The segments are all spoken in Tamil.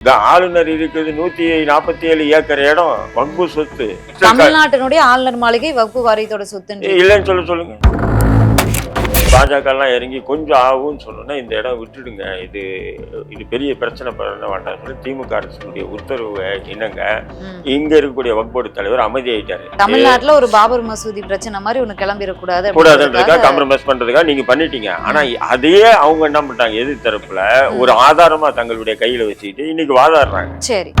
இந்த ஆளுநர் இருக்குது நூத்தி நாற்பத்தி ஏழு ஏக்கர் இடம் வங்கு சொத்து. தமிழ்நாட்டினுடைய ஆளுநர் மாளிகை வகுப்பு வாரியத்தோட சொத்துன்னு இல்லைன்னு சொல்ல சொல்லுங்க. பாஜக எல்லாம் இறங்கி கொஞ்சம் ஆகும்னு சொன்னோன்னா இந்த இடம் விட்டுடுங்க. இது இது பெரிய பிரச்சனை பண்ண வேண்டாம் சொல்லி திமுக அரசுடைய உத்தரவு என்னங்க. இங்க இருக்கக்கூடிய வக்போர்டு தலைவர் அமைதியாயிட்டாரு. தமிழ்நாட்டுல ஒரு பாபர் மசூதி பிரச்சனை மாதிரி ஒண்ணு கிளம்பிடக்கூடாது கூடாதுன்றதுக்காக காம்ப்ரமைஸ் பண்றதுக்காக நீங்க பண்ணிட்டீங்க. ஆனா அதையே அவங்க என்ன பண்ணிட்டாங்க எதிர் தரப்புல ஒரு ஆதாரமா தங்களுடைய கையில வச்சுக்கிட்டு இன்னைக்கு வாதாடுறாங்க. சரி.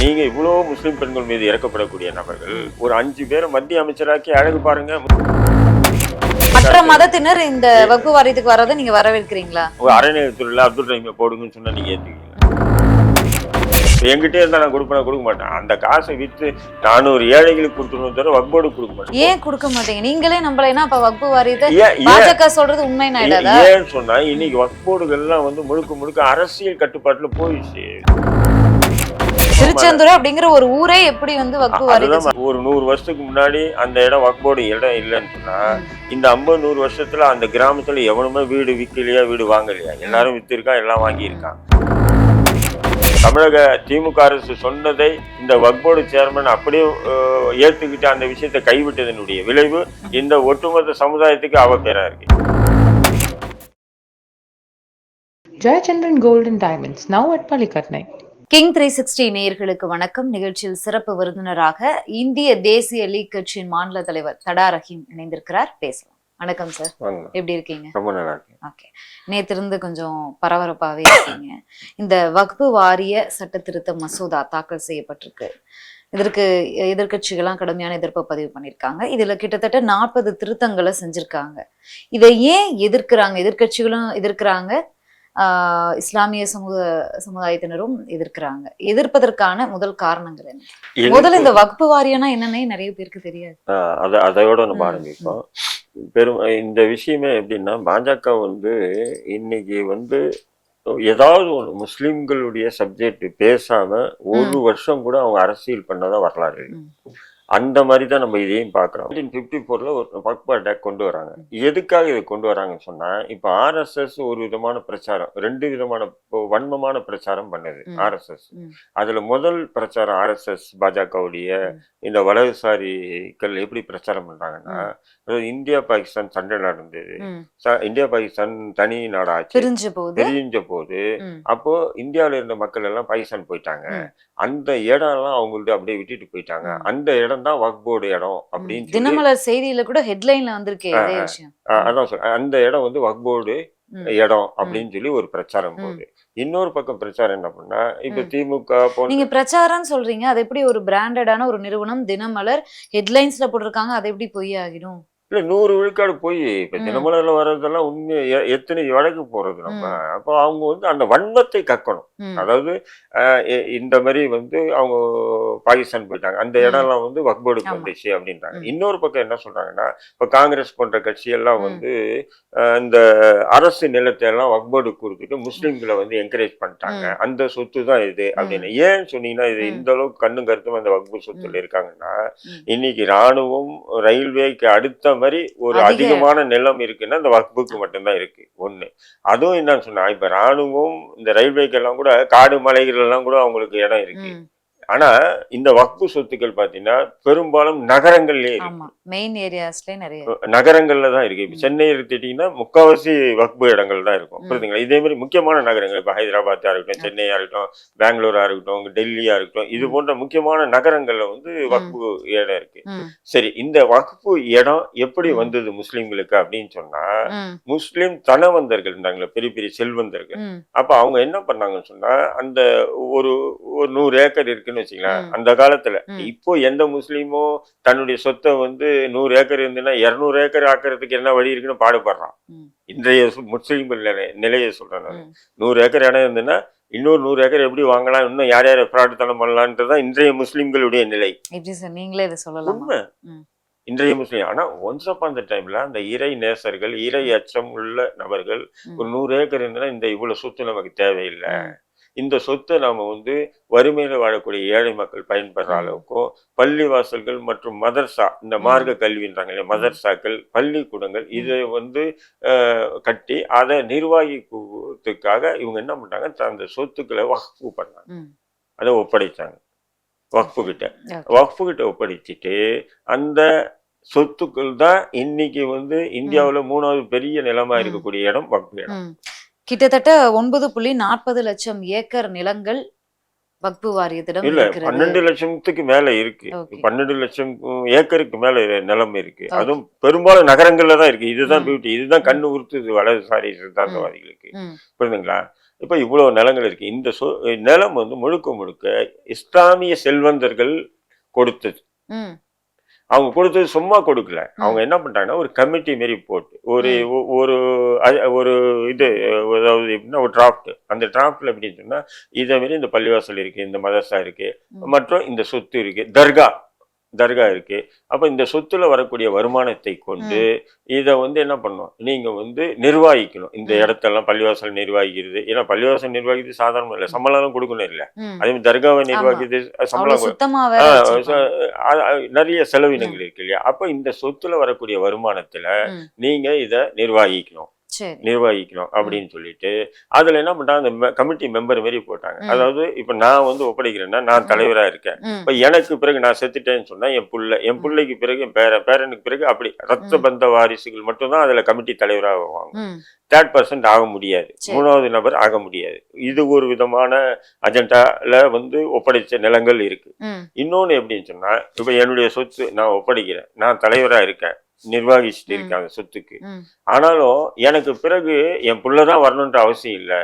நீங்க இவ்வளவு முஸ்லிம் பெண்கள் மீது இறக்கப்படக்கூடிய நபர்கள் ஒரு அஞ்சு பேரை மத்திய அமைச்சராக்கி அழகு பாருங்க. மற்ற மதத்தினர் இந்த வகுப்பு வாரியத்துக்கு வரதை நீங்க வரவேற்கிறீங்களா? ஒரு அறநிலையத்துறையில அப்துல் ரஹீமை போடுங்கன்னு சொன்னா நீங்க இப்ப என்கிட்ட இருந்தா நான் கொடுப்பேன்? கொடுக்க மாட்டேன். அந்த காசை வித்து நானூறு ஏழைகளுக்கு கொடுத்துருவோம் தவிர வக்போர்டு கொடுக்க மாட்டேன். ஏன் கொடுக்க மாட்டீங்க? நீங்களே நம்பலைன்னா அப்ப வகுப்பு வாரியத்தை ஏன் ஏன்? பாஜக சொல்றது உண்மை ஏன்னு சொன்னா இன்னைக்கு வக்போர்டுகள்லாம் வந்து முழுக்க முழுக்க அரசியல் கட்டுப்பாட்டுல போயிடுச்சு. திருச்செந்தூர் அப்படிங்கிற ஒரு ஊரே எப்படி வந்து அதுதான் ஒரு நூறு வருஷத்துக்கு முன்னாடி அந்த இடம் வக்போர்டு இடம் இல்லைன்னு சொன்னா இந்த ஐம்பது நூறு வருஷத்துல அந்த கிராமத்துல எவனுமே வீடு விற்கலையா வீடு வாங்கலையா? எல்லாரும் வித்திருக்கா எல்லாம் வாங்கியிருக்கான் தமிழக திமுக அரசு சொன்னதை இந்த வக்போர்டு சேர்மன் அப்படியே அஹ், ஏத்துக்கிட்டு அந்த விஷயத்தை கைவிட்டதனுடைய விளைவு இந்த ஒட்டுமொத்த சமுதாயத்துக்கு அவப்பேரா இருக்கு. Gold and Diamonds, now at Palikatnai. King three sixty நேயர்களுக்கு வணக்கம். நிகழ்ச்சியில் சிறப்பு விருந்தினராக இந்திய தேசிய லீக் கட்சியின் மாநில தலைவர் தடா ரஹீம் இணைந்திருக்கிறார். பேசலாம். வணக்கம் சார். எப்படி இருக்கீங்க? ரொம்ப நல்லா ஓகே. நேத்திருந்து கொஞ்சம் பரபரப்பாகவே இருக்கீங்க. இந்த வக்பு வாரிய சட்ட திருத்த மசோதா தாக்கல் செய்யப்பட்டிருக்கு. இதற்கு எதிர்க்கட்சிகள்லாம் கடுமையான எதிர்ப்பை பதிவு பண்ணியிருக்காங்க. இதுல கிட்டத்தட்ட நாற்பது திருத்தங்களை செஞ்சிருக்காங்க. இதை ஏன் எதிர்க்கிறாங்க? எதிர்க்கட்சிகளும் எதிர்க்கிறாங்க. இஸ்லாமிய சமூக சமுதாயத்தினரும் எதிர்க்கிறாங்க. எதிர்ப்பதற்கான முதல் காரணங்கள் என்ன? முதல்ல இந்த வக்பு வாரியம்னா என்னன்னே நிறைய பேருக்கு தெரியாது. அத அதையோட நம்ம ஆரம்பிப்போம். பெரும் இந்த விஷயமே எப்படின்னா பாஜக வந்து இன்னைக்கு வந்து ஏதாவது ஒன்று முஸ்லிம்களுடைய சப்ஜெக்ட் பேசாம ஒரு வருஷம் கூட அவங்க அரசியல் பண்ணதான் வரலாறு. அந்த மாதிரி தான் நம்ம இதையும் பார்க்குறோம் நைன்டீன் ஃபிஃப்டி ஃபோரில் ஒரு பக்பா அட்டாக் கொண்டு வராங்க எதுக்காக இதை கொண்டு வராங்கன்னு சொன்னால் இப்போ ஆர்எஸ்எஸ் ஒரு விதமான பிரச்சாரம் ரெண்டு விதமான வன்மமான பிரச்சாரம் பண்ணுது. ஆர்எஸ்எஸ். அதில் முதல் பிரச்சாரம் ஆர்எஸ்எஸ் பாஜகவுடைய. இந்த வலதுசாரிகள் எப்படி பிரச்சாரம் பண்ணுறாங்கன்னா இந்தியா பாகிஸ்தான் சண்டை நடந்தது இந்தியா பாகிஸ்தான் தனி நாடாச்சு பிரிஞ்ச போது தெரிஞ்ச போது. அப்போ இந்தியாவில் இருந்த மக்கள் எல்லாம் பாகிஸ்தான் போயிட்டாங்க. அந்த இடம் எல்லாம் அவங்கள்ட்ட அப்படியே விட்டுட்டு போயிட்டாங்க. அந்த இடம் தான் வக்போர்டு இடம் அப்படின்னு தினமலர் செய்தியில கூட ஹெட்லைன்ல வந்திருக்கே அதான் சொல்றேன் அந்த இடம் வந்து வக்போர்டு ம். இடம் அப்படின்னு சொல்லி ஒரு பிரச்சாரம். போகுது இன்னொரு பக்கம் பிரச்சாரம் என்ன பண்ணா இப்ப. திமுக நீங்க பிரச்சாரம் சொல்றீங்க அது எப்படி ஒரு பிராண்டடான ஒரு நிறுவனம் தினமலர் ஹெட்லைன்ஸ்ல போட்டிருக்காங்க அது எப்படி பொய் ஆகிடும் இல்ல நூறு விழுக்காடு போய் இப்ப. தினமலர்ல வர்றதெல்லாம் உண்மை எத்தனை வழக்கு போறது நம்ம. அப்போ அவங்க வந்து அந்த வன்மத்தை கக்கணும். அதாவது இந்த மாதிரி வந்து அவங்க பாகிஸ்தான் போயிட்டாங்க அந்த. இடம்லாம் வந்து வக்போர்டுக்கு. வந்துச்சு அப்படின்றாங்க. இன்னொரு பக்கம் என்ன சொல்றாங்கன்னா இப்ப காங்கிரஸ் போன்ற கட்சி எல்லாம் ம். வந்து இந்த அரசு நிலத்தை எல்லாம் வக்போர்டுக்கு கொடுத்துட்டு முஸ்லிம்களை வந்து என்கரேஜ் பண்ணிட்டாங்க. அந்த சொத்து தான் இது அப்படின்னு ஏன் சொன்னீங்கன்னா இது. இந்த அளவுக்கு கண்ணும் கருத்தும் அந்த வக்பு சொத்துல இருக்காங்கன்னா. இன்னைக்கு ராணுவம் ரயில்வேக்கு அடுத்த மாதிரி ஒரு அதிக- அதிகமான நிலம் இருக்குன்னா இந்த வக்புக்கு மட்டும்தான் இருக்கு. ஒண்ணு. அதுவும் என்னன்னு சொன்னா இப்ப ராணுவம் இந்த ரயில்வேக்கு எல்லாம் கூட காடு மலைகள் எல்லாம் கூட அவங்களுக்கு இடம் இருக்கு. ஆனா இந்த வக்பு சொத்துக்கள் பாத்தீங்கன்னா பெரும்பாலும் நகரங்கள்லயே மெயின் ஏரியாஸ்ல நிறைய நகரங்கள்ல தான் இருக்கு இப்ப. சென்னை எடுத்துட்டீங்கன்னா முக்காவாசி வக்பு இடங்கள் தான் இருக்கும். புரியுதுங்களா இதே மாதிரி முக்கியமான நகரங்கள் இப்ப ஹைதராபாத்தா இருக்கட்டும். சென்னையா இருக்கட்டும் பெங்களூரா இருக்கட்டும் டெல்லியா இருக்கட்டும் இது. போன்ற முக்கியமான நகரங்கள்ல வந்து வக்பு இடம் இருக்கு. சரி இந்த வக்பு இடம் எப்படி. வந்தது முஸ்லிம்களுக்கு அப்படின்னு சொன்னா. முஸ்லிம் தனவந்தர்கள் இருந்தாங்களே பெரிய பெரிய செல்வந்தர்கள். அப்ப அவங்க என்ன பண்ணாங்கன்னு சொன்னா அந்த ஒரு ஒரு நூறு ஏக்கர் இருக்குன்னு வச்சுக்கலாம் ம். அந்த காலத்துல. இப்போ எந்த முஸ்லீமும் தன்னுடைய சொத்தை வந்து நூறு ஏக்கர் இருந்துன்னா இருநூறு ஏக்கர் ஆக்கிறதுக்கு என்ன வழி இருக்குன்னு பாடுபடுறான். இன்றைய நிலை- நிலையை சொல்றேன் நான். நூறு ஏக்கர் இடம் இருந்துன்னா இன்னொரு நூறு ஏக்கர் எப்படி வாங்கலாம் இன்னும் யார் யார் ஃப்ராடுத்தனம் பண்ணலான்றது தான் இன்றைய முஸ்லிம்களுடைய நிலை நீங்களே இதை சொல்லலாமா உண்மை. இன்றைய முஸ்லீம் ஆனா ஒன்ஸ் அப் அந்த டைம்ல அந்த இறை நேசர்கள் இறை அச்சம் உள்ள நபர்கள். ஒரு நூறு ஏக்கர் இருந்ததுன்னா இந்த இவ்வளவு சொத்து நமக்கு தேவையில்லை. இந்த சொத்தை நாம வந்து வறுமையில வாழக்கூடிய ஏழை மக்கள் பயன்படுற. அளவுக்கும் பள்ளி வாசல்கள் மற்றும் மதர்சா இந்த மார்க்க கல்வின்றாங்க இல்லையா மதர்சாக்கள் பள்ளிக்கூடங்கள் இதை வந்து கட்டி அதை நிர்வாகிக்கிறதுக்காக இவங்க என்ன பண்ணாங்க த- அந்த சொத்துக்களை வக்ஃபு பண்ணாங்க. அதை ஒப்படைச்சாங்க வக்ஃபு கிட்ட. வக்ஃபு கிட்ட ஒப்படைச்சிட்டு அந்த சொத்துக்கள் தான் இன்னைக்கு வந்து இந்தியாவுல மூணாவது பெரிய நிலமா. இருக்கக்கூடிய இடம் வக்ஃபு இடம். கிட்டத்தட்ட ஒன்பது புள்ளி நாற்பது லட்சம் ஏக்கர் நிலங்கள் வக்பு வாரியத்திடம் இல்ல பன்னெண்டு லட்சத்துக்கு மேல இருக்கு. பன்னெண்டு லட்சம் ஏக்கருக்கு மேல நிலம் இருக்கு. அதுவும் பெரும்பாலும் நகரங்கள்ல தான் இருக்கு. இதுதான். பியூட்டி இதுதான் கண்ணு உறுத்துது வலதுசாரி சித்தாந்தவாதிகளுக்கு. புரியுதுங்களா இப்ப இவ்வளவு நிலங்கள் இருக்கு. இந்த நிலம் வந்து முழுக்க முழுக்க இஸ்லாமிய செல்வந்தர்கள் கொடுத்தது. அவங்க கொடுத்தது சும்மா கொடுக்கல. அவங்க என்ன பண்றாங்கன்னா ஒரு கமிட்டி மாரி போட்டு ஒரு ஒரு ஒரு இது அதாவது எப்படின்னா ஒரு டிராஃப்ட் அந்த டிராஃப்ட்ல எப்படின்னு சொன்னா இதே மாரி இந்த பள்ளிவாசல் இருக்கு இந்த மதரசா இருக்கு. மற்றும் இந்த சொத்து இருக்கு தர்கா. தர்கா இருக்கு. அப்ப இந்த சொத்துல வரக்கூடிய வருமானத்தை கொண்டு இத வந்து என்ன பண்ணும்? நீங்க வந்து நிர்வகிக்கணும். இந்த. இடத்தெல்லாம் பள்ளிவாசல் நிர்வகிக்கிறது. ஏன்னா பள்ளிவாசல் நிர்வகிக்கிறது சாதாரணம் இல்லை. சம்பளம் கொடுக்கணும் இல்ல. அதே மாதிரி தர்காவை நிர்வகிக்கிறது சம்பளம் நிறைய செலவினங்கள் இருக்கு இல்லையா? அப்ப இந்த சொத்துல வரக்கூடிய வருமானத்துல ம். நீங்க இத நிர்வகிக்கணும். நிர்வகிக்கணும் அப்படின்னு சொல்லிட்டு அதுல என்ன பண்றாங்க அந்த கமிட்டி மெம்பர் மாரி போட்டாங்க. அதாவது இப்ப நான் வந்து ஒப்படைக்கிறேன்னா நான். தலைவரா இருக்கேன். இப்ப எனக்கு பிறகு நான் செத்துட்டேன்னு சொன்னா என் புள்ள என். பிள்ளைக்கு பிறகு என் பேரன் பேரனுக்கு பிறகு அப்படி ரத்த. பந்த வாரிசுகள் மட்டும்தான் அதுல கமிட்டி தலைவராக ஆவாங்க. தேர்ட் பர்சன்ட் ஆக முடியாது. மூணாவது நபர் ஆக முடியாது இது ஒரு விதமான அஜெண்டால வந்து ஒப்படைச்ச நிலங்கள் இருக்கு. இன்னொன்னு எப்படின்னு சொன்னா இப்ப என்னுடைய சொத்து நான் ஒப்படைக்கிறேன் நான் தலைவரா இருக்கேன் நிர்வாகிச்சுட்டு அந்த சொத்துக்கு. ஆனாலும் எனக்கு பிறகு என் புள்ளதான் வரணுன்ற அவசியம் இல்ல.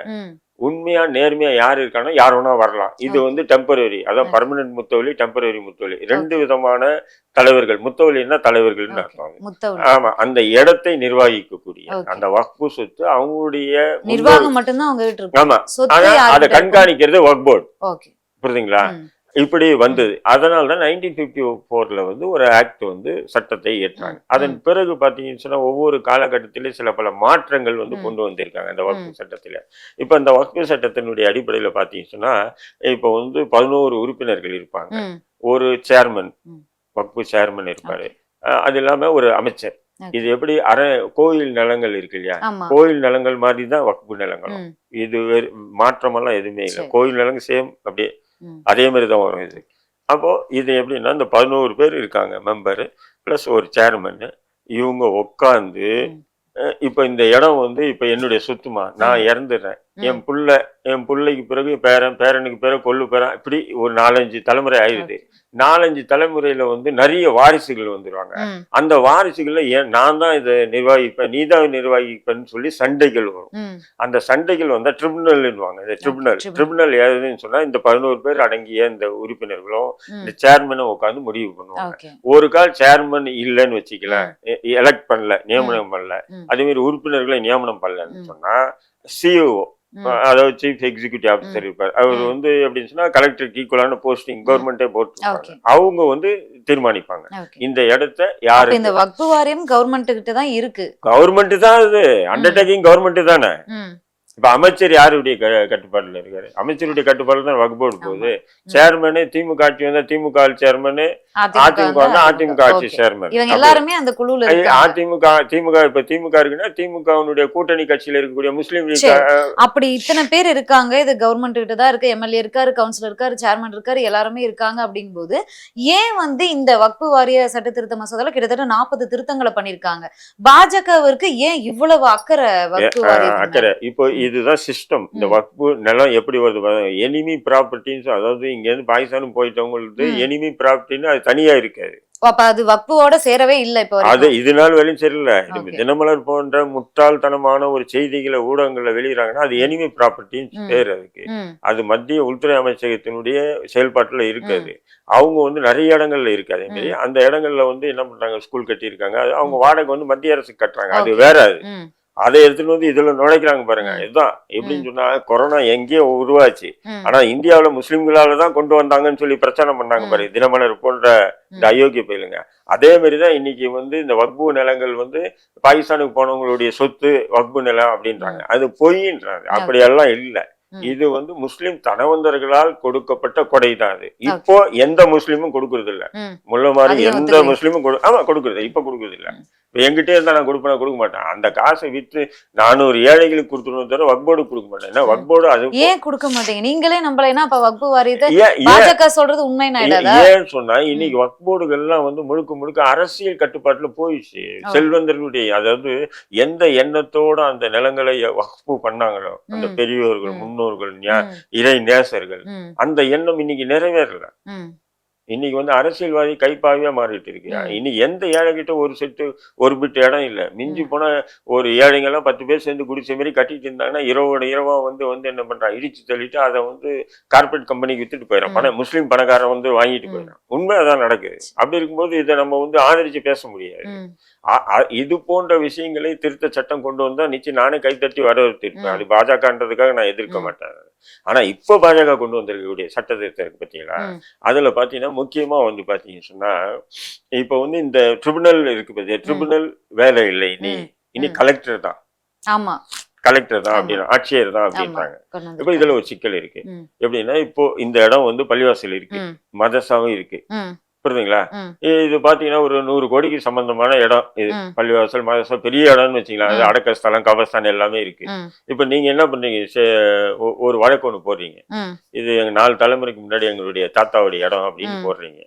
உண்மையா நேர்மையா யார் இருக்கானோ யார் வேணா வரலாம் இது. வந்து டெம்பரரி அதான். பர்மனன்ட் முத்தவலி டெம்பரரி முத்தவலி ரெண்டு விதமான தலைவர்கள் முத்தவலின்னா தலைவர்கள்னு. அர்த்தம் ஆமா அந்த இடத்தை நிர்வகிக்கக்கூடிய. அந்த வக்ஃபு சொத்து அவங்களுடைய நிர்வாகம் மட்டும்தான் ஆமா அதை? கண்காணிக்கிறது ஒர்க் போர்டு புரியுதுங்களா ம். இப்படி வந்தது அதனால தான் நைன்டீன் ஃபிஃப்டி ஃபோர்ல வந்து ஒரு ஆக்ட் வந்து சட்டத்தை ஏற்றாங்க. அதன் பிறகு பார்த்தீங்கன்னு சொன்னா ஒவ்வொரு காலகட்டத்திலும் சில பல மாற்றங்கள் வந்து. கொண்டு வந்திருக்காங்க அந்த வக்ஃபு. சட்டத்துல இப்போ அந்த வக்ஃபு சட்டத்தினுடைய அடிப்படையில பார்த்தீங்கன்னு சொன்னா இப்போ வந்து பதினோரு உறுப்பினர்கள் இருப்பாங்க. ஒரு சேர்மன். வக்ஃபு சேர்மன் இருப்பாரு அது இல்லாம ஒரு அமைச்சர். இது எப்படி அற கோயில் நிலங்கள் இருக்கு இல்லையா கோயில் நிலங்கள் மாதிரி தான் வக்ஃபு நிலங்களும். இது மாற்றமெல்லாம் எதுவுமே இல்லை. கோயில் நிலங்கள் சேம் அப்படியே. அதே மாதிரி தான் வரும் இது அப்போ இது எப்படின்னா இந்த பதினோரு பேர் இருக்காங்க மெம்பரு ப்ளஸ் ஒரு சேர்மன் இவங்க உட்காந்து. இப்போ இந்த இடம் வந்து இப்போ என்னுடைய சொத்துமா நான் இறந்துடுறேன். என் புள்ள என் பிள்ளைக்கு பிறகு பேரன் பேரனுக்கு பிறகு கொள்ளு பேரன் இப்படி ஒரு நாலஞ்சு தலைமுறை ஆயிடுது நாலஞ்சு தலைமுறையில வந்து நிறைய வாரிசுகள் வந்துருவாங்க. அந்த வாரிசுகள்ல ஏன் நான் தான் இதை நிர்வகிப்பேன் நீ தான் நிர்வகிப்பேன்னு சொல்லி சண்டைகள் வரும். அந்த சண்டைகள் வந்தா ட்ரிபுனல்வாங்க இந்த ட்ரிபுனல். ட்ரிபுனல் ஏதுன்னு சொன்னா இந்த பதினோரு பேர் அடங்கிய இந்த உறுப்பினர்களும். இந்த சேர்மனும் உட்காந்து முடிவு பண்ணுவாங்க ஒரு கால் சேர்மன் இல்லைன்னு வச்சுக்கலாம் எலெக்ட் பண்ணல நியமனம் பண்ணல. அதே மாதிரி உறுப்பினர்களை நியமனம் பண்ணலன்னு. சொன்னா சிஇஓ ம். அதாவது சீஃப் எக்ஸிகியூட்டிவ் ஆஃபீஸர் இருப்பார். அவர். வந்து எப்படின்னு சொன்னா கலெக்டருக்கு ஈக்குவலான போஸ்டிங் கவர்மெண்டே Okay. அவங்க வந்து தீர்மானிப்பாங்க. இந்த இடத்த யாரு இந்த வக்பு வாரியம் கவர்மெண்ட் கிட்ட தான் இருக்கு. கவர்மெண்ட் தான் அது. அண்டர்டேக்கிங் கவர்மெண்ட் தானே. இப்ப அமைச்சர் யாருடைய க- கட்டுப்பாடுல இருக்காரு? அமைச்சருடைய கட்டுப்பாடுல தான் வகுப்பு போகுது. சேர்மனு திமுக ஆட்சி வந்தா திமுக சேர்மனு அதிமுக வந்தா அதிமுக ஆட்சி. சேர்மன். எல்லாருமே அந்த குழுல அதிமுக திமுக இப்ப திமுக இருக்குன்னா திமுகவினுடைய கூட்டணி கட்சியில இருக்கக்கூடிய முஸ்லீம் லீக் அப்படி இத்தனை பேர் இருக்காங்க. இது கவர்மெண்ட் கிட்ட தான் இருக்கு. எம்எல்ஏ இருக்காரு கவுன்சிலர் இருக்காரு சேர்மன் இருக்காரு எல்லாருமே இருக்காங்க அப்படிங்கும்போது ஏன் வந்து இந்த வக்பு வாரிய சட்ட திருத்த மசோதால கிட்டத்தட்ட நாற்பது திருத்தங்களை பண்ணிருக்காங்க? பாஜகவிற்கு ஏன் இவ்வளவு அக்கறை வக்பு வாரியத்தின் அக்கறை? இப்போ இதுதான் சிஸ்டம் இந்த. வக்பு நிலம் எப்படி வருது? எனிமி ப்ராப்பர்ட்டின்னு அதாவது இங்க இருந்து பாகிஸ்தானும் போயிட்டவங்களுக்கு. எனிமி ப்ராப்பர்ட்டின்னு அது தனியா இருக்காது. அப்ப அது வக்புவோட சேரவே இல்ல இப்ப அது. இது நாள் வரையும் சரியில்லை. தினமலர் போன்ற முட்டாள்தனமான ஒரு செய்திகளை ஊடகங்கள்ல வெளியிடறாங்கன்னா அது எனிமி ப்ராப்பர்ட்டின்னு. பேர் அதுக்கு. அது மத்திய உள்துறை அமைச்சகத்தினுடைய செயல்பாட்டுல இருக்காது. அவங்க வந்து நிறைய இடங்கள்ல இருக்கு அதே மாதிரி அந்த இடங்கள்ல வந்து என்ன பண்றாங்க? ஸ்கூல் கட்டியிருக்காங்க. அது அவங்க வாடகை வந்து மத்திய அரசு கட்டுறாங்க. அது. வேற அது. அதை எடுத்துட்டு வந்து இதுல நுழைக்கிறாங்க பாருங்க. இதுதான். எப்படின்னு சொன்னா கொரோனா எங்கேயோ உருவாச்சு. ஆனா இந்தியாவுல முஸ்லிம்களால தான் கொண்டு வந்தாங்கன்னு சொல்லி பிரச்சனை பண்ணாங்க. பாரு தினமலர் போன்ற இந்த. அயோக்கிய பயிலுங்க. அதே மாதிரிதான் இன்னைக்கு வந்து இந்த வக்பு நிலங்கள் வந்து பாகிஸ்தானுக்கு போனவங்களுடைய சொத்து வக்பு நிலம் அப்படின்றாங்க. அது பொய்ன்றாங்க. அப்படியெல்லாம் இல்ல. இது வந்து முஸ்லிம் தனவந்தர்களால் கொடுக்கப்பட்ட கொடை தான் அது. இப்போ எந்த முஸ்லீமும் கொடுக்கறது இல்ல ம். முல்ல மாதிரி எந்த. முஸ்லீமும் ஆமா கொடுக்கறது இப்ப கொடுக்கறது இல்ல. இப்ப என்கிட்ட இருந்தா நான் கொடுப்பேன்? கொடுக்க மாட்டேன். அந்த காசை வித்து நானூறு ஏழைகளுக்கு கொடுத்துருவோம் தவிர வக்போர்டு கொடுக்க மாட்டேன். ஏன்னா வக்போர்டு அது ஏன் கொடுக்க மாட்டீங்க? நீங்களே நம்மளேனா அப்ப வக்பு வாரியத்தை பாஜக சொல்றது உண்மை ஆயிடாதா ஏன் சொன்னா இன்னைக்கு வக்போர்டுகள்லாம் வந்து முழுக்க முழுக்க அரசியல் கட்டுப்பாட்டுல போயிடுச்சு. செல்வந்தர்களுடைய அதாவது எந்த எண்ணத்தோட அந்த நிலங்களை வக்பு பண்ணாங்களோ அந்த ம். முன்னோர்கள் இறை நேசர்கள் அந்த எண்ணம் இன்னைக்கு நிறைவேறல. இன்னைக்கு வந்து அரசியல்வாதி கைப்பாவியா மாறிட்டு இருக்கு. இன்னைக்கு எந்த ஏழைகிட்ட ஒரு செட்டு ஒரு பிட்டு இடம் இல்ல. மிஞ்சி போனா ஒரு ஏழைங்க எல்லாம் பத்து பேர் சேர்ந்து குடிச்ச மாதிரி கட்டிட்டு இருந்தாங்கன்னா இரவோட இரவா வந்து வந்து என்ன பண்றான்? இடிச்சு தள்ளிட்டு அதை வந்து கார்பரேட் கம்பெனிக்கு வித்துட்டு போயிடறான். ம். பணம் முஸ்லீம் பணக்காரன் வந்து வாங்கிட்டு ம். போயிடறான். உண்மை அதான் நடக்குது. அப்படி இருக்கும்போது இதை நம்ம வந்து ஆதரிச்சு பேச முடியாது. இது போன்ற விஷயங்களை திருத்த சட்டம் கொண்டு வந்தா நிச்சயம் நானே கைத்தட்டி வரவேற்றிருப்பேன். அது பாஜகன்றதுக்காக நான் எதிர்க்க. மாட்டேன். ஆனா இப்போ பாஜக கொண்டு வந்திருக்கக்கூடிய சட்ட திருத்தம் இருக்கு பார்த்தீங்களா ம். அதுல பாத்தீங்கன்னா முக்கியமா வந்து பாத்தீங்கன்னு சொன்னா இப்போ வந்து இந்த ட்ரிபுனல் இருக்கு பாத்தியா? ட்ரிபுனல் வேலை இல்லை. இனி இனி. கலெக்டர் தான். ஆமா. கலெக்டர் தான். அப்படின்னு ஆட்சியர் தான் அப்படின்றாங்க. இப்போ. இதுல ஒரு சிக்கல் இருக்கு. எப்படின்னா இப்போ இந்த இடம் வந்து பள்ளிவாசல் இருக்கு. ம், மதரசாவும் இருக்கு. புரியுதுங்களா. இது பாத்தீங்கன்னா ஒரு நூறு கோடிக்கு சம்பந்தமான இடம். இது. பள்ளிவாசல் மதரசா பெரிய இடம்னு வச்சுக்கலாம் அது. அடக்க ஸ்தலம் கபஸ்தான் எல்லாமே இருக்கு. இப்போ நீங்க என்ன பண்றீங்க? ஒரு வழக்கு ஒன்று போடுறீங்க. இது எங்க நாலு தலைமுறைக்கு முன்னாடி எங்களுடைய தாத்தாவுடைய இடம் அப்படின்னு. போடுறீங்க.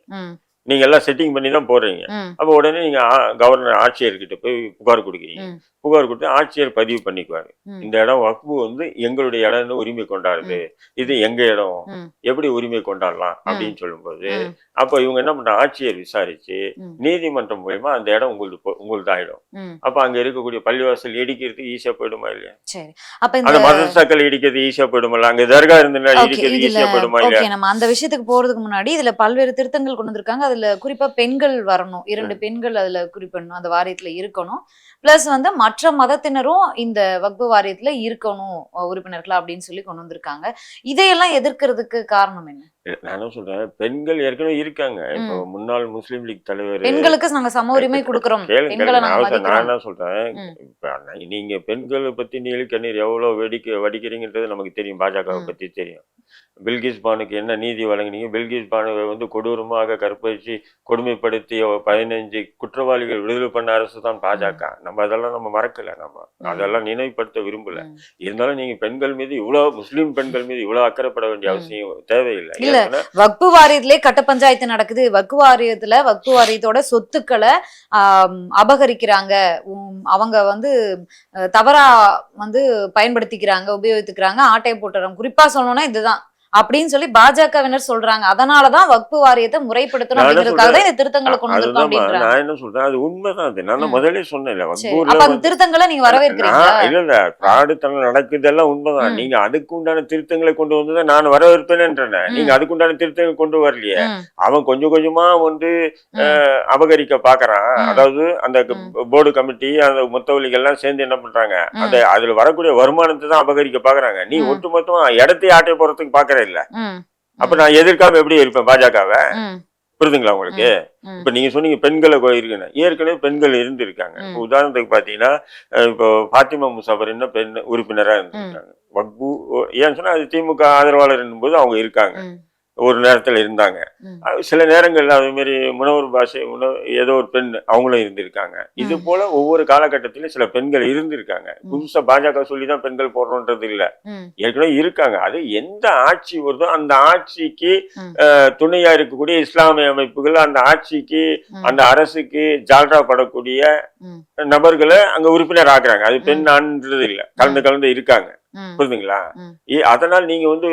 நீங்க எல்லாம் செட்டிங் பண்ணி தான் போடுறீங்க அப்போ உடனே நீங்க கவர்னர் ஆட்சியர்கிட்ட போய் புகார் கொடுக்குறீங்க. புகார் கொடுத்து ஆட்சியர் பதிவு பண்ணிக்குவாரு. இந்த இடம் வக்பு வந்து எங்களுடைய இடம்னு உரிமை கொண்டாடுது. இது எங்க இடம். எப்படி உரிமை கொண்டாடலாம்? அப்படின்னு சொல்லும்போது. அப்போ இவங்க என்ன பண்றாங்க? ஆட்சியர் விசாரிச்சு. நீதிமன்றம் மூலியமா அந்த இடம் உங்களுக்கு உங்களுக்கு ஆயிடும். அப்ப அங்க இருக்கக்கூடிய பள்ளிவாசல் இடிக்கிறதுக்கு ஈஸியா போயிடுமா இல்லையா? அந்த மதரசாக்கள் இடிக்கிறது ஈஸியா போயிடுமா அங்க தர்கா ஓகே இடிக்கிறது ஈஸியா போயிடுமா இல்லையா? அந்த விஷயத்துக்கு போறதுக்கு முன்னாடி இதுல பல்வேறு திருத்தங்கள் கொண்டு வந்திருக்காங்க. அதுல குறிப்பா பெண்கள் வரணும். இரண்டு பெண்கள் அதுல குறிப்பிடணும். அந்த வாரியத்துல இருக்கணும். பிளஸ் வந்து மற்ற மதத்தினரும் இந்த வக்பு வாரியத்துல இருக்கணும் உறுப்பினர்களா அப்படின்னு சொல்லி கொண்டு வந்திருக்காங்க. இதையெல்லாம் எதிர்க்கிறதுக்கு காரணம் என்ன? நான் என்ன சொல்றேன். பெண்கள் ஏற்கனவே இருக்காங்க. இப்போ. முன்னாள் முஸ்லீம் லீக் தலைவர் பெண்களுக்கு நாங்க சம உரிமை கொடுக்கிறோம். நான் சொல்றேன், என்ன நீங்க பெண்களை பத்தி நீலு கண்ணீர் எவ்வளவு வெடிக்க வடிக்கிறீங்கன்றது நமக்கு தெரியும். பாஜகவை. பத்தி தெரியும். பில்கிஸ் பானுக்கு என்ன நீதி வழங்குனீங்க? பில்கிஸ் பானுவை வந்து கொடூரமாக கற்பழிச்சு கொடுமைப்படுத்தி அவ பதினஞ்சு குற்றவாளிகள் விடுதலை பண்ண அரசு தான் பாஜக. நம்ம அதெல்லாம் நம்ம மறக்கல நம்ம. அதெல்லாம் நினைவுபடுத்த விரும்பல. இருந்தாலும் நீங்க பெண்கள் மீது இவ்வளவு முஸ்லீம் பெண்கள் மீது இவ்வளவு அக்கறைப்பட வேண்டிய. அவசியம் தேவையில்லை. இல்ல. வக்பு வாரியத்திலே கட்ட பஞ்சாயத்து நடக்குது. வக்பு வாரியத்துல வக்பு வாரியத்தோட சொத்துக்களை அபகரிக்கிறாங்க. அவங்க வந்து தவறா வந்து பயன்படுத்திக்கிறாங்க உபயோகித்துக்கிறாங்க. ஆட்டையை போட்டுறாங்க குறிப்பா சொல்லணும்னா இதுதான். அப்படின்னு சொல்லி பாஜகவினர் சொல்றாங்க. அதனாலதான் வக்பு வாரியத்தை முறைப்படுத்தணும் இந்த திருத்தங்களை கொண்டு அப்படின்றாங்க. நான் என்ன சொல்றேன்? அது உண்மைதான் அது நான் தான் ம். முதல்ல சொன்னேன்ல சரி வக்கூர்ல அப்ப அந்த திருத்தங்களை நீங்க வரவேற்கிறீங்களா? நான் இல்ல இல்ல ஃப்ராடுத்தனம் நடக்குதெல்லாம் உண்மைதான். நீங்க அதுக்கு உண்டான திருத்தங்களை கொண்டு வந்ததை நான் வரவேற்பேன்றேன் நீங்க அதுக்கு உண்டான திருத்தங்கள் கொண்டு வரலையே. அவன் கொஞ்சம் கொஞ்சமா வந்து அபகரிக்க பாக்குறான். அதாவது அந்த. போர்டு கமிட்டி அந்த முத்தவலிகள் எல்லாம் சேர்ந்து என்ன பண்றாங்க. அந்த அதுல வரக்கூடிய வருமானத்தை தான் அபகரிக்க பாக்குறாங்க நீ. ஒட்டுமொத்தமா இடத்தை ஆட்டை போறதுக்கு பாக்குற இல்ல. அப்ப நான் எதிர்க்காம எப்படி இருப்பேன் பாஜகவை? ம், புரிதுங்களா உங்களுக்கு? இப்ப நீங்க சொன்னீங்க பெண்களை இருக்குன்னு. ஏற்கனவே பெண்கள் இருந்திருக்காங்க. உதாரணத்துக்கு பாத்தீங்கன்னா இப்போ பாத்திமா முசாபர் என்ன பெண் உறுப்பினரா இருந்திருக்காங்க? வக்பு ஏன்னு சொன்னா அது திமுக ஆதரவாளர் போது அவங்க இருக்காங்க. ஒரு நேரத்துல இருந்தாங்க. சில நேரங்கள்ல அதே மாதிரி முனவர் பாஷை உணவு ஏதோ ஒரு பெண் அவங்களும் இருந்திருக்காங்க. இது. போல ஒவ்வொரு காலகட்டத்திலும் சில பெண்கள் இருந்திருக்காங்க. புதுசா பாஜக சொல்லி தான் பெண்கள் போடுறோன்றது இல்ல. ஏற்கனவே இருக்காங்க. அது எந்த ஆட்சி வருதோ அந்த ஆட்சிக்கு துணையா இருக்கக்கூடிய இஸ்லாமிய அமைப்புகள் அந்த ஆட்சிக்கு. அந்த அரசுக்கு ஜால்ரா படக்கூடிய. நபர்களை அங்க உறுப்பினர் ஆக்குறாங்க. அது பெண் ம். ஆண்ன்றது இல்ல. கலந்து கலந்து இருக்காங்க. புரியுதுங்களா. இ- அதனால் நீங்க வந்து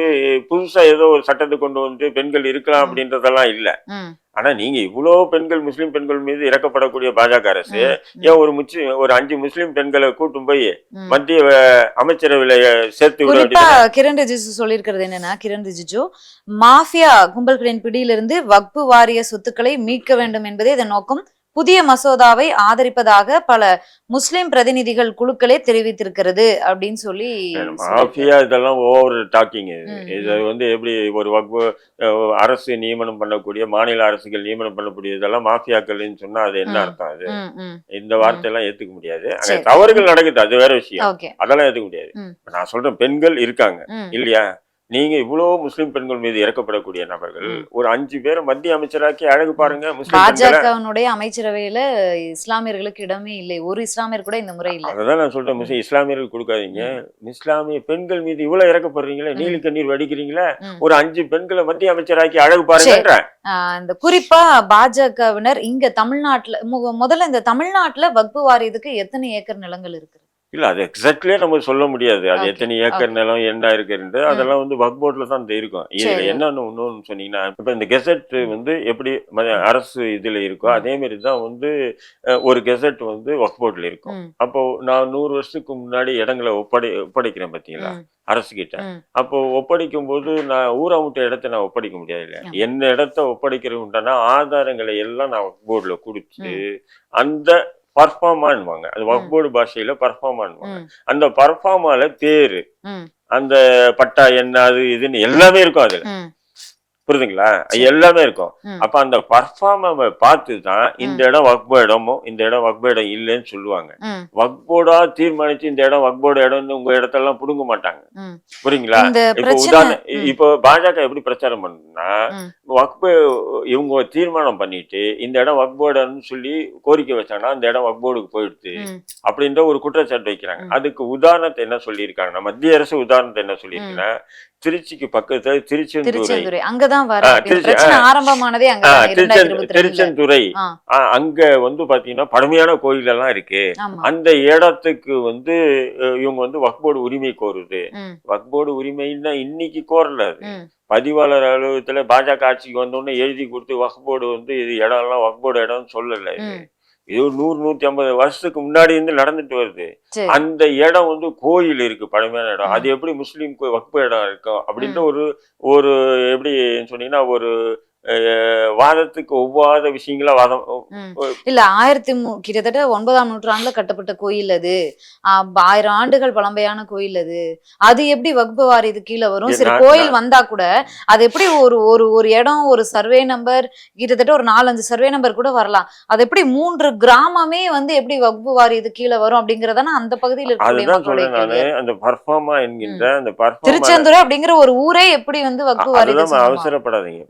புதுசா ஏதோ ஒரு சட்டத்தை கொண்டு வந்து பெண்கள் இருக்கலாம். அப்படின்றதெல்லாம் இல்ல. ஆனா நீங்க இவ்வளவு பெண்கள் முஸ்லிம் பெண்கள் மீது இறக்கப்படக்கூடிய பாஜக அரசு ஏன் ஒரு முஸ்லிம் ஒரு அஞ்சு முஸ்லிம் பெண்களை கூட்டும் போய். மத்திய அமைச்சரவையில சேர்த்து விட கிரண் ரிஜிஜு சொல்லியிருக்கிறது என்னன்னா கிரண் ரிஜிஜு மாஃபியா கும்பல்களின் பிடியிலிருந்து வக்பு வாரிய சொத்துக்களை மீட்க வேண்டும் என்பதே இதன் நோக்கம். புதிய மசோதாவை ஆதரிப்பதாக பல முஸ்லிம் பிரதிநிதிகள் குழுக்களே தெரிவித்திருக்கிறது அப்படின்னு சொல்லி மாஃபியா இதெல்லாம் ஓவர் டாக்கிங். இது வந்து எப்படி ஒரு வக்பு அஹ், அரசு நியமனம் பண்ணக்கூடிய மாநில அரசுகள் நியமனம் பண்ணக்கூடிய இதெல்லாம் மாஃபியாக்கள்னு சொன்னா அது என்ன. அர்த்தம் அது. இந்த வார்த்தையெல்லாம் ஏத்துக்க முடியாது. தவறுகள் நடக்குது அது வேற விஷயம். அதெல்லாம் ஏத்துக்க முடியாது. நான் சொல்றேன் பெண்கள் இருக்காங்க. இல்லையா? நீங்க இவ்வளவு முஸ்லிம் பெண்கள் மீது இறக்கப்படக்கூடிய நபர்கள். ஒரு அஞ்சு பேரை மத்திய அமைச்சராக்கி அழகு பாருங்க பாஜகவினுடைய அமைச்சரவையில இஸ்லாமியர்களுக்கு இடமே இல்லை. ஒரு இஸ்லாமியர் கூட இந்த முறை இல்லை. அததான் நான் சொல்றேன் முஸ்லிம் இஸ்லாமியர்கள் கொடுக்காதீங்க. இஸ்லாமிய பெண்கள் மீது இவ்வளவு இறக்கப்படுறீங்களே. நீலி கண்ணீர் வடிக்கிறீங்களே. ஒரு அஞ்சு பெண்களை மத்திய அமைச்சராக்கி அழகு பாருங்கன்ற. ஆஹ் இந்த குறிப்பா பாஜகவினர் இங்க தமிழ்நாட்டுல முதல்ல இந்த தமிழ்நாட்டுல வக்பு வாரியத்துக்கு எத்தனை ஏக்கர் நிலங்கள் இருக்கு? இல்ல அது எக்ஸாக்ட்லியே நம்ம சொல்ல முடியாது. அது எத்தனை ஏக்கர் நிலம் என்ன இருக்குன்ட்டு அதெல்லாம் வந்து வக் போர்ட்ல தான் இந்த இருக்கும். இதுல. என்னன்னு சொன்னீங்கன்னா இப்ப இந்த கெசட் வந்து எப்படி அரசு இதுல இருக்கோ ம். அதே மாதிரி தான் வந்து ஒரு கெசட் வந்து வக் போர்ட்ல இருக்கும். அப்போ நான் நூறு வருஷத்துக்கு முன்னாடி இடங்களை ஒப்படை ஒப்படைக்கிறேன் பாத்தீங்களா? அரசு கிட்ட அப்போ ஒப்படைக்கும் போது நான் ஊராமுட்ட இடத்த நான் ஒப்படைக்க முடியாது இல்ல. என்ன இடத்த ஒப்படைக்கிறது உண்டான ஆதாரங்களை எல்லாம் நான் போர்டுல கொடுத்து அந்த பர்ஃபார்மான்வாங்க அது ம். போர்டு பாஷையில பர்ஃபார்மான்வாங்க அந்த பர்ஃபார்மால பேரு அந்த பட்டா என்ன அது இதுன்னு எல்லாமே இருக்கும் அதுல. புரியுதுங்களா. எல்லாமே இருக்கும். அப்ப அந்த பர்ஃபார்ம பார்த்து தான் இந்த இடம் வக்போ இடமும் இந்த இடம் வக்போ இடம் இல்லைன்னு சொல்லுவாங்க. வக்போர்டா தீர்மானிச்சு இந்த இடம் வக்போர்டு இடம்னு உங்க இடத்தெல்லாம் புடுங்க மாட்டாங்க. புரியுங்களா இப்போ உதாரணம் இப்போ பாஜக எப்படி பிரச்சாரம் பண்ணுன்னா. வக்பு இவங்க தீர்மானம் பண்ணிட்டு இந்த இடம் வக்போர்டுன்னு சொல்லி கோரிக்கை வச்சாங்கன்னா அந்த இடம் வக்போர்டுக்கு போயிடுது ம், அப்படின்ற ஒரு குற்றச்சாட்டு வைக்கிறாங்க. அதுக்கு உதாரணத்தை என்ன சொல்லியிருக்காங்கன்னா மத்திய அரசு உதாரணத்தை என்ன சொல்லியிருக்குன்னா திருச்சிக்கு பக்கத்துல திருச்செந்துறை அங்கதான் வர ஆ, இந்த திருச்சி- பிரச்சனை ஆ. ஆரம்பமானதே ஆ, அங்கதான் திருச்செந் இரண்டாயிரத்தி இருபத்தி ரெண்டுல. திருச்செந்துறை அங்க வந்து பாத்தீங்கன்னா பழமையான கோயில் எல்லாம் இருக்கு அந்த இடத்துக்கு வந்து இவங்க வந்து வக்போர்டு உரிமை கோருது. வக்போர்டு உரிமைன்னா இன்னைக்கு கோரல பதிவாளர் அலுவலகத்துல பாஜக ஆட்சிக்கு வந்தோடனே எழுதி கொடுத்து வக்போர்டு வந்து இது இடம் எல்லாம் வக்போர்டு இடம்னு சொல்லல இது ஒரு நூறு நூத்தி ஐம்பது வருஷத்துக்கு முன்னாடி இருந்து நடந்துட்டு வருது. அந்த இடம் வந்து கோயில் இருக்கு பழமையான இடம். அது எப்படி முஸ்லீம் வக்பு இடம் இருக்கும் அப்படின்ற ஒரு ஒரு எப்படி சொன்னீங்கன்னா ஒரு வாதத்துக்கு ஒவ்வாத விஷயங்களா வாதம். இல்ல ஆயிரத்தி கிட்டத்தட்ட ஒன்பதாம் நூற்றாண்டுல கட்டப்பட்ட கோயில் அது. ஆயிரம் ஆண்டுகள் பழமையான கோயில் அது. அது எப்படி வகுப்பு வாரியது கீழே வரும்? சரி கோயில் வந்தா கூட அது எப்படி ஒரு ஒரு ஒரு இடம் ஒரு சர்வே நம்பர் கிட்டத்தட்ட ஒரு நாலஞ்சு சர்வே நம்பர் கூட வரலாம். அது எப்படி மூன்று கிராமமே வந்து எப்படி வகுப்பு வாரியது கீழே வரும் அப்படிங்கறதான அந்த பகுதியில் இருக்கக்கூடிய அந்த பர்ஃபார்மா என்கின்ற அந்த திருச்செந்துறை அப்படிங்கிற ஒரு ஊரே எப்படி வந்து வகுப்பு சொல்லுமா? அவசரப்படாதீங்க.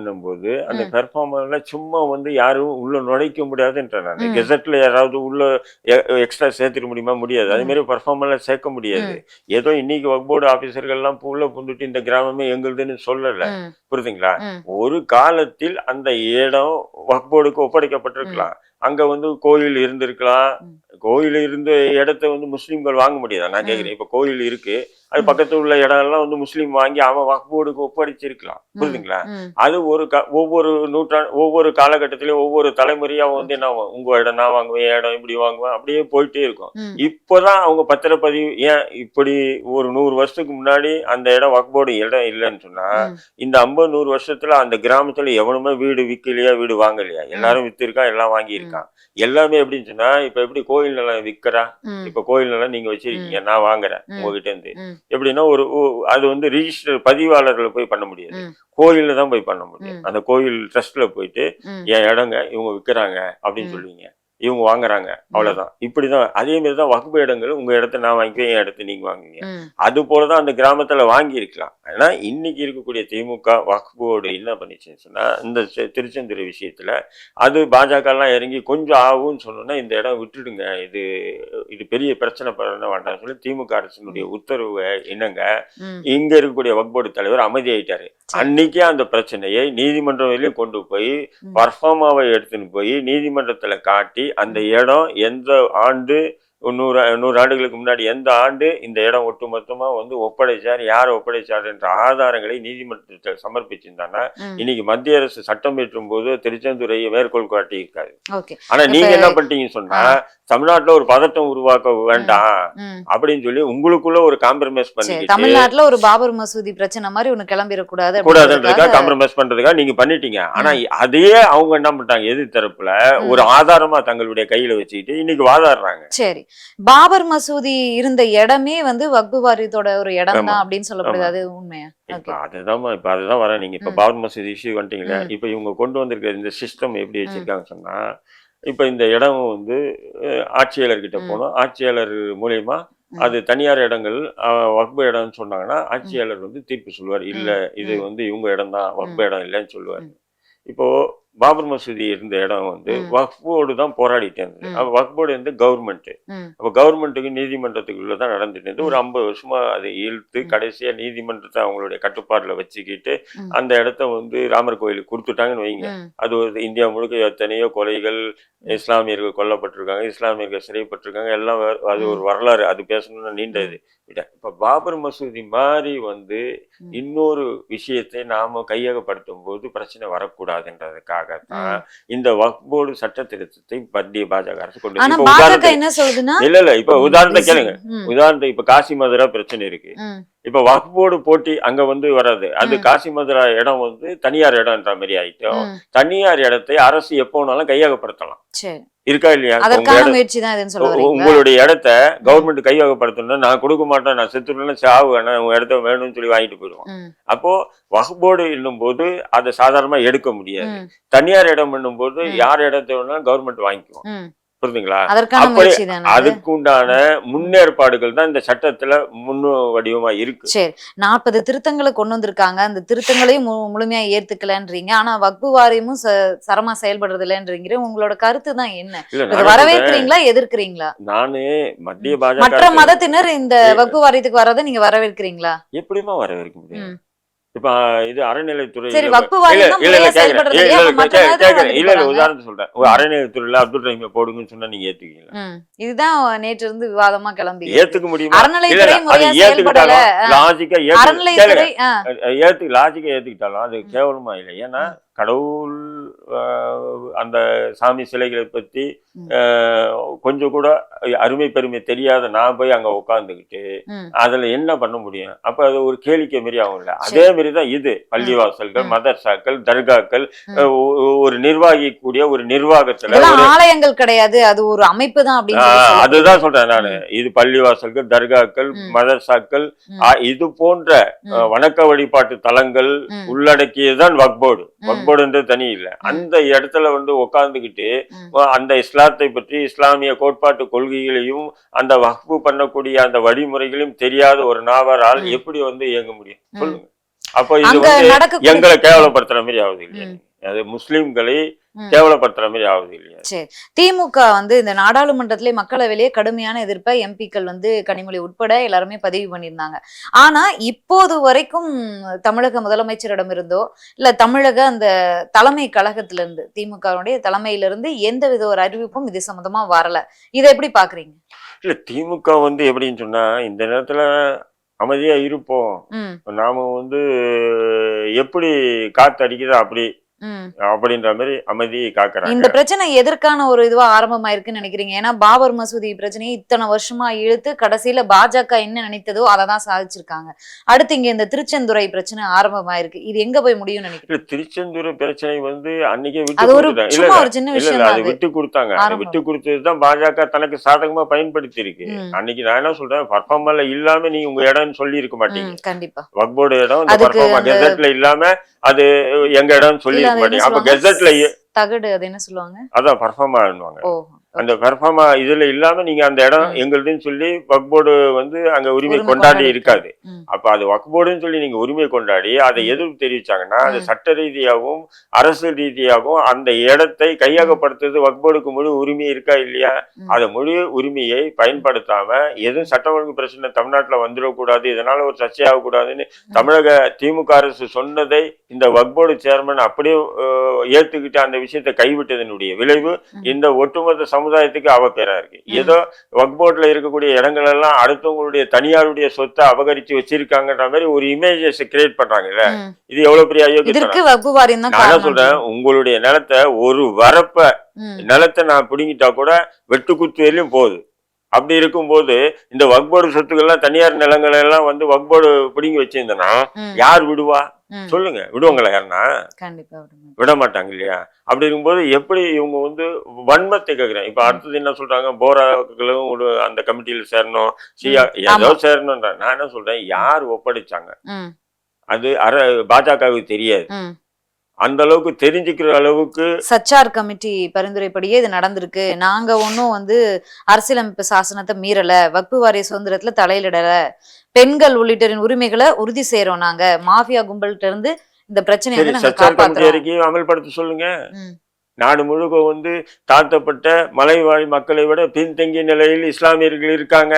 பெர்ஃபார்மான்னும் போது அந்த ம். பெர்ஃபார்மன்ல சும்மா வந்து யாரும் உள்ள நுழைக்க முடியாதுன்ற நான். கெசட்ல யாராவது உள்ள எக்ஸ்ட்ரா சேர்த்துக்க முடியுமா? முடியாது. அதே. மாதிரி பெர்ஃபார்மன்ல சேர்க்க முடியாது. ஏதோ இன்னைக்கு ஒர்க் போர்டு ஆபீசர்கள் எல்லாம் உள்ள புந்துட்டு இந்த கிராமமே எங்களுதுன்னு சொல்லல. புரியுதுங்களா? ஒரு காலத்தில் அந்த இடம் ஒர்க் போர்டுக்கு ஒப்படைக்கப்பட்டிருக்கலாம். அங்க வந்து கோயில் இருந்திருக்கலாம். கோயில் இருந்த இடத்த வந்து முஸ்லிம்கள் வாங்க முடியாது? நான் ம். கேக்குறேன். இப்ப கோயில் இருக்கு. அது. பக்கத்துல உள்ள இடம் எல்லாம் வந்து முஸ்லீம் வாங்கி அவன் வக்ஃப் போர்டுக்கு ஒப்படைச்சிருக்கலாம் புரியுதுங்களா அது ஒரு க- ஒவ்வொரு நூற்றாண்டு ஒவ்வொரு காலகட்டத்திலயும் ஒவ்வொரு தலைமுறையா வந்து என்ன? உங்க இடம் நான் வாங்குவேன் இடம் இப்படி வாங்குவேன் அப்படியே போயிட்டே இருக்கும். இப்போதான் அவங்க பத்திரப்பதிவு ஏன் இப்படி ஒரு நூறு வருஷத்துக்கு முன்னாடி அந்த இடம் வக்ஃப் போர்டு இடம் இல்லைன்னு சொன்னா இந்த ஐம்பது நூறு வருஷத்துல அந்த கிராமத்துல எவனுமே வீடு விக்கலையா வீடு வாங்கலையா? எல்லாரும் வித்திருக்கான் எல்லாம் வாங்கியிருக்கான். எல்லாமே எப்படின்னு சொன்னா இப்ப எப்படி கோயில் நிலம் விக்கிறா? ம், இப்ப கோயில் நிலம் நீங்க வச்சிருக்கீங்க நான் வாங்குறேன். உங்ககிட்ட இருந்து எப்படின்னா ஒரு அது வந்து ரிஜிஸ்டர் பதிவாளர்களை போய் பண்ண முடியாது. கோயில்ல தான் போய் பண்ண முடியும். அந்த கோயில் ட்ரஸ்ட்ல போயிட்டு என் இடங்க? இவங்க விக்கிறாங்க. அப்படின்னு. சொல்லுவீங்க. இவங்க வாங்குறாங்க. அவ்வளவுதான். இப்படிதான் அதே மாதிரி தான் வகுப்பு இடங்கள் உங்க இடத்த நான் வாங்கிக்குவேன் என் இடத்த நீங்க வாங்குவீங்க அது போலதான் அந்த கிராமத்துல வாங்கி இருக்கலாம் ஆனா இன்னைக்கு இருக்கக்கூடிய திமுக வக்ஃப் போர்டு என்ன பண்ணிச்சுன்னு சொன்னா இந்த திருச்செந்துறை விஷயத்துல அது பாஜக எல்லாம் இறங்கி கொஞ்சம் ஆகும்னு சொன்னோன்னா இந்த இடம் விட்டுடுங்க. இது இது பெரிய பிரச்சனை பண்ண வேண்டாம்னு சொல்லி திமுக அரசினுடைய உத்தரவை என்னங்க. இங்க இருக்கக்கூடிய வக்ஃப் போர்டு தலைவர் அமைதியாயிட்டாரு. அன்னைக்கே அந்த பிரச்சனையை நீதிமன்றம் கொண்டு போய். பர்ஃபார்மாவை எடுத்துன்னு போய் நீதிமன்றத்துல காட்டி அந்த இடம் எந்த ஆண்டு நூறு நூறு ஆண்டுகளுக்கு முன்னாடி எந்த ஆண்டு இந்த இடம் ஒட்டுமொத்தமா வந்து ஒப்படைச்சார் யார் ஒப்படைச்சார் என்ற ஆதாரங்களை நீதிமன்றத்தில் சமர்ப்பிச்சிருந்தாங்கன்னா. இன்னைக்கு மத்திய அரசு சட்டம் இயற்றும் போது திருச்செந்துறையை மேற்கோள் காட்டி ஓகே. ஆனா நீங்க என்ன பண்ணிட்டீங்கன்னு சொன்னா தமிழ்நாட்டுல ஒரு பதட்டம் உருவாக்க வேண்டாம் அப்படின்னு சொல்லி உங்களுக்குள்ள ஒரு காம்ப்ரமைஸ் பண்ணிக்கிட்டு தமிழ்நாட்டுல ஒரு பாபர் மசூதி பிரச்சனை மாதிரி ஒண்ணு கிளம்பிடக்கூடாது கூடாதுன்றதுக்காக காம்ப்ரமைஸ் பண்றதுக்காக நீங்க பண்ணிட்டீங்க. ஆனா அதே அவங்க என்ன பண்ணிட்டாங்க எதிர் தரப்புல ஒரு ஆதாரமா தங்களுடைய கையில வச்சுக்கிட்டு இன்னைக்கு வாதாடுறாங்க. சரி. பாபர் மசூதி இருந்த இடமே வந்து வக்பு வாரியத்தோட ஒரு இடம். தான் அப்படின்னு சொல்லப்படுது. அது உண்மையா இப்ப அதுதான் இப்ப அதுதான் வரேன் நீங்க இப்ப. பாபர் மசூதி இஷ்யூ வந்துட்டீங்களா. இப்ப இவங்க கொண்டு வந்திருக்கிற இந்த சிஸ்டம் எப்படி வச்சிருக்காங்க சொன்னா இப்ப இந்த இடம் வந்து ஆட்சியாளர்கிட்ட. போனோம் ஆட்சியாளர் மூலியமா. அது தனியார் இடங்கள் வக்பு இடம்னு சொன்னாங்கன்னா ஆட்சியாளர் வந்து தீர்ப்பு சொல்லுவார் இல்ல இது. வந்து இவங்க இடம் தான் வக்பு இடம் இல்லைன்னு சொல்லுவார். இப்போ பாபர் மசூதி இருந்த இடம் வந்து ம். வக்போடு தான் போராடிட்டு இருந்தது. அப்ப வக்போடு வந்து கவர்மெண்ட் ம். அப்போ கவர்மெண்ட்டுக்கு நீதிமன்றத்துக்குள்ள தான் நடந்துட்டு இருந்தது ஒரு ஐம்பது வருஷமா அதை இழுத்து ம். கடைசியா நீதிமன்றத்தை அவங்களுடைய கட்டுப்பாட்டுல வச்சுக்கிட்டு. அந்த இடத்த வந்து ராமர் கோயிலுக்கு கொடுத்துட்டாங்கன்னு வைங்க. அது ஒரு இந்தியா முழுக்க எத்தனையோ கொலைகள் இஸ்லாமியர்கள் கொல்லப்பட்டிருக்காங்க இஸ்லாமியர்கள் சிறைப்பட்டிருக்காங்க எல்லாம் அது ஒரு வரலாறு. அது பேசணும்னு நீண்டது. இப்ப பாபர் மசூதி மாதிரி வந்து. இன்னொரு விஷயத்தை நாம கையகப்படுத்தும் போது பிரச்சனை வரக்கூடாதுன்றதுக்காகத்தான் ம். இந்த வக்ஃப் போர்டு சட்ட திருத்தத்தை மத்திய பாஜக அரசு கொண்டு இல்ல இல்ல இப்ப உதாரணத்தை கேளுங்க. உதாரணத்துக்கு இப்ப காசி மதுரா பிரச்சனை இருக்கு. இப்ப வக்ஃப் போர்டு போட்டி அங்க வந்து வராது. அது. காசி மதுரா இடம் வந்து தனியார் இடம்ன்ற மாதிரி ஆயிட்டோம். தனியார் இடத்தை அரசு எப்போனாலும் கையகப்படுத்தலாம். இருக்கா இல்லையா? உங்களுடைய இடத்த கவர்மெண்ட் கையகப்படுத்தணும்னா நான் கொடுக்க மாட்டேன் நான் செத்துட்டேன்னு சாவு வேணாம் உங்க இடத்த வேணும்னு சொல்லி வாங்கிட்டு போயிடுவோம். அப்போ வக்ஃப் போர்டு என்னும் போது அதை சாதாரணமா எடுக்க முடியாது. தனியார் இடம் என்னும் போது. யார் இடத்த வேணாலும் கவர்மெண்ட் வாங்கிக்குவோம். புரியுதுங்களா அதற்கான அப்படி முயற்சி தானே அது? அதுக்குண்டான முன்னேற்பாடுகள் தான் இந்த சட்டத்துல முன்னு வடிவமா இருக்கு. சரி நாற்பது திருத்தங்களை கொண்டு வந்திருக்காங்க. அந்த திருத்தங்களையும் முழுமையா ஏத்துக்கலன்றீங்க. ஆனா வக்பு வாரியமும் சரமா செயல்படுறது இல்லைன்றீங்க உங்களோட கருத்து தான் என்ன? வரவேற்கிறீங்களா எதிர்க்கிறீங்களா? நானு மத்திய பாஜக மற்ற மதத்தினர் இந்த வக்பு வாரியத்துக்கு வரதை நீங்க வரவேற்கிறீங்களா? எப்படிமா வரவேற்க முடியும். இப்ப இது அறநிலைத்துறை இல்ல இல்ல இல்ல கேக்குறேன். இல்ல. உதாரணத்துக்கு சொல்றேன். அறநிலையத்துறையில அப்துல் ரஹீமை போடுங்கன்னு சொன்னா நீங்க ஏத்துக்கீங்களா. இதுதான் நேற்று இருந்து விவாதமா கிளம்பி. ஏத்துக்க முடியுமா? அது ஏத்துக்கிட்டாலும் லாஜிக்கா ஏத்து அறநிலைத்துறை ஆ, ஏத்து லாஜிக்கா ஏத்துக்கிட்டாலும் அது கேவலமா இல்லை. ஏன்னா கடவுள் அந்த சாமி சிலைகளை. ஆஹ், கொஞ்சம் கூட அருமை பெருமை தெரியாத நான் போய் அங்க உட்காந்துக்கிட்டு. அதுல என்ன பண்ண முடியும்? அப்ப அது ஒரு கேளிக்கை மாரி ஆகும்ல. அதே மாதிரி தான் இது பள்ளிவாசல்கள். மதர்சாக்கள் தர்காக்கள் ஒரு நிர்வாகி கூடிய ஒரு நிர்வாகத்துல ஆலயங்கள் கிடையாது. அது ஒரு அமைப்பு தான் அதுதான் சொல்றேன் நானு. இது பள்ளிவாசல்கள் தர்காக்கள். மதர்சாக்கள் இது போன்ற வணக்க வழிபாட்டு தலங்கள் ம். உள்ளடக்கியதுதான் வக்போர்டு. வக்போர்டுன்றது தனி இல்ல. அந்த இடத்துல வந்து. அஹ், அந்த இஸ்லாத்தை பற்றி இஸ்லாமிய கோட்பாட்டு கொள்கைகளையும் அந்த வக்பு பண்ணக்கூடிய அந்த வழிமுறைகளையும் தெரியாத ஒரு நாவரால். எப்படி வந்து இயங்க முடியும். சொல்லுங்க அப்போ இது வந்து எங்களை கேவலப்படுத்துற மாதிரி ஆகுது இல்லையா. அது முஸ்லிம்களை. கேவலப்படுத்துற மாதிரி ஆகுது இல்லையா? சரி. திமுக வந்து இந்த நாடாளுமன்றத்திலே மக்களவையிலே கடுமையான எதிர்ப்பை எம்பிக்கள் வந்து கனிமொழி உட்பட எல்லாருமே பதிவு பண்ணியிருந்தாங்க. ஆனா இப்போது வரைக்கும் தமிழக முதலமைச்சரிடமிருந்தோ இல்ல தமிழக அந்த தலைமை கழகத்திலிருந்து திமுகவுடைய தலைமையிலிருந்து எந்த வித ஒரு அறிவிப்பும் இது சம்பந்தமா வரல. இதை எப்படி பாக்குறீங்க? இல்ல திமுக வந்து எப்படின்னு சொன்னா இந்த நேரத்துல அமைதியா இருப்போம். நாம வந்து எப்படி காத்து அடிக்குதோ அப்படி அப்படின்ற மாதிரி அமைதி காக்குறாங்க. இந்த பிரச்சனை எதற்கான ஒரு இதுவா ஆரம்பமாயிருக்குன்னு நினைக்கிறீங்க? ஏன்னா பாபர் மசூதி பிரச்சனையை இத்தனை வருஷமா இழுத்து கடைசியில பாஜக என்ன நினைத்ததோ அதை தான் சாதிச்சிருக்காங்க. அடுத்து இங்க இந்த திருச்செந்துறை பிரச்சனை ஆரம்பமாயிருக்கு. இது எங்க போய் முடியும்னு நினைக்கிறீங்க? இல்ல திருச்செந்தூர் பிரச்சனை வந்து அன்னைக்கே விட்டு ஒரு சின்ன விஷயம் அது விட்டு கொடுத்தாங்க. விட்டு கொடுத்ததுதான் பாஜக தனக்கு சாதகமா பயன்படுத்தி இருக்கு. அன்னைக்கு நான் என்ன சொல்றேன்? பர்ஃபார்மர்ல இல்லாம நீங்க உங்க இடம்னு சொல்லி இருக்க மாட்டீங்க. கண்டிப்பா. வக்போர்டு இடம் இல்லாம அது எங்க இடம்னு சொல்லி மாட்டீங்க அப்ப? கெசட்ல தகடு அது என்ன சொல்லுவாங்க அதான் பர்ஃபார்மர் ஓ அந்த பெர்ஃபார்மா இதுல இல்லாம நீங்க அந்த இடம். எங்களுதுன்னு சொல்லி வக்போர்டு வந்து அங்க உரிமை கொண்டாடி இருக்காது. அப்ப அது வக்போர்டுன்னு சொல்லி நீங்க உரிமை கொண்டாடி அதை. எதிர்ப்பு தெரிவிச்சாங்கன்னா அது. சட்ட ரீதியாகவும் அரசு ரீதியாகவும் அந்த இடத்தை கையகப்படுத்துறது வக்போர்டுக்கு முழு உரிமை இருக்கா இல்லையா. அதை முழு உரிமையை பயன்படுத்தாம எதுவும் சட்ட ஒழுங்கு பிரச்சனை தமிழ்நாட்டுல வந்துடக்கூடாது இதனால ஒரு சர்ச்சையாகக்கூடாதுன்னு தமிழக திமுக அரசு சொன்னதை இந்த வக்போர்டு சேர்மன் அப்படியே ஏத்துக்கிட்டு அந்த விஷயத்தை கைவிட்டதனுடைய விளைவு. இந்த ஒட்டுமொத்த சமுதாயத்துக்கு அவப்பேரா இருக்கு ஏதோ ஒர்க் போர்ட்ல இருக்கக்கூடிய இடங்கள் எல்லாம் அடுத்தவங்களுடைய தனியாருடைய சொத்தை அபகரிச்சு வச்சிருக்காங்கன்ற மாதிரி ஒரு இமேஜஸ் கிரியேட் பண்றாங்கல்ல. இது எவ்வளவு பெரிய நான் சொல்றேன் உங்களுடைய நிலத்தை ஒரு வரப்ப. நிலத்தை நான் பிடுங்கிட்டா கூட வெட்டு குத்து வரையிலும் போகுது அப்படி இருக்கும்போது இந்த வக்போர்டு சொத்துக்கள்லாம் தனியார் நிலங்கள் எல்லாம் வந்து வக்போர்டு பிடுங்கி வச்சிருந்தனா. யார் விடுவா. சொல்லுங்க. விடுவாங்களா யாருன்னா. விட மாட்டாங்க இல்லையா? அப்படி இருக்கும்போது எப்படி இவங்க வந்து வன்மத்தை கேட்குறேன் இப்போ அடுத்தது என்ன சொல்றாங்க? போராக்களும் ஒரு அந்த கமிட்டியில் சேரணும். சியா ஏதோ சேரணும்ன்ற. நான் என்ன சொல்றேன்? யார் ஒப்படைச்சாங்க. அது அர பாஜகவுக்கு தெரியாது. அந்த அளவுக்கு தெரிஞ்சுக்கிற அளவுக்கு சச்சார் கமிட்டி பரிந்துரைப்படியே இது நடந்திருக்கு. நாங்க ஒன்றும் வந்து அரசியலமைப்பு சாசனத்தை மீறல வக்பு வாரிய சுதந்திரத்துல தலையிடல. பெண்கள் உள்ளிட்டோரின் உரிமைகளை உறுதி செய்யறோம் நாங்க. மாஃபியா கும்பல்கிட்ட இருந்து இந்த பிரச்சனையை சச்சார் கமிட்டி அமல்படுத்த சொல்லுங்க. நாடு முழுக்க வந்து தாழ்த்தப்பட்ட மலைவாழ் மக்களை விட பின்தங்கிய நிலையில் இஸ்லாமியர்கள் இருக்காங்க.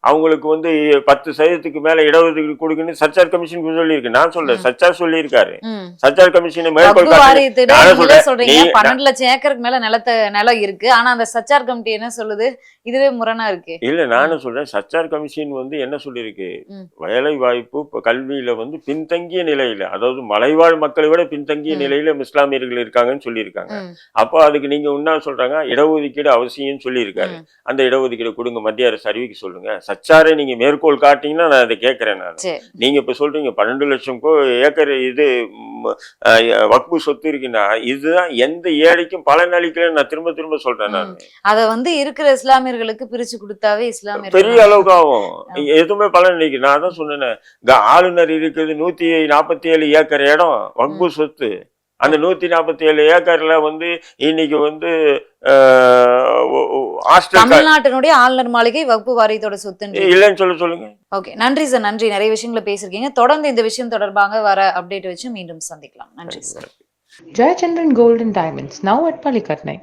அவங்களுக்கு வந்து பத்து சதவீதத்துக்கு மேல இடஒதுக்கீடு கொடுக்கணும்னு சச்சார் கமிஷன் சொல்லியிருக்கு. நான் சொல்றேன். ம். சச்சார் சொல்லியிருக்காரு. ம். சச்சார் கமிஷனை பன்னெண்டு லட்சம் ஏக்கருக்கு மேல நிலத்த நிலம் இருக்கு. ஆனா அந்த சச்சார் கமிட்டி என்ன சொல்லுது? இதுவே முரணா இருக்கு. இல்ல நானும் சொல்றேன். சச்சார் கமிஷன் வந்து என்ன சொல்லியிருக்கு. வேலை வாய்ப்பு கல்வியில வந்து பின்தங்கிய நிலையில அதாவது மலைவாழ் மக்களை விட பின்தங்கிய. நிலையில இஸ்லாமியர்கள் இருக்காங்கன்னு சொல்லியிருக்காங்க. அப்போ அதுக்கு நீங்க என்ன சொல்றாங்க இடஒதுக்கீடு அவசியம்னு சொல்லியிருக்காரு. அந்த இடஒதுக்கீடு கொடுங்க மத்திய அரசு அறிவிக்க சொல்லுங்க. சச்சாரை நீங்க மேற்கோள் காட்டிங்கன்னா நான் அதை கேட்கறேன் நான். நீங்க இப்ப சொல்றீங்க பன்னெண்டு லட்சம் ஏக்கர் இது வக்பு சொத்து இருக்குன்னா இதுதான் எந்த ஏழைக்கும் பலன் அளிக்கலன்னு நான் திரும்ப திரும்ப சொல்றேன் நான். அத வந்து இருக்கிற இஸ்லாமியர்களுக்கு பிரிச்சு கொடுத்தாவே இஸ்லாமியர்கள் பெரிய அளவுக்கு ஆகும். எதுவுமே பலன் அளிக்கும் நான் தான் சொன்னேனே ஆளுநர் இருக்குது நூத்தி நாற்பத்தி ஏழு ஏக்கர் இடம் வக்பு சொத்து. அந்த நூத்தி நாற்பத்தி ஏழு ஏக்கர்ல வந்து இன்னைக்கு வந்து தமிழ்நாட்டினுடைய ஆளுநர் மாளிகை வகுப்பு வாரியத்தோட சொத்து இல்லைன்னு சொல்ல சொல்லுங்க. ஓகே நன்றி சார் நன்றி. நிறைய விஷயங்களை பேசியிருக்கீங்க. தொடர்ந்து இந்த விஷயம் தொடர்பாக வர அப்டேட் வச்சு மீண்டும் சந்திக்கலாம். நன்றி sir. Gold and Diamonds, now at Palikatnai.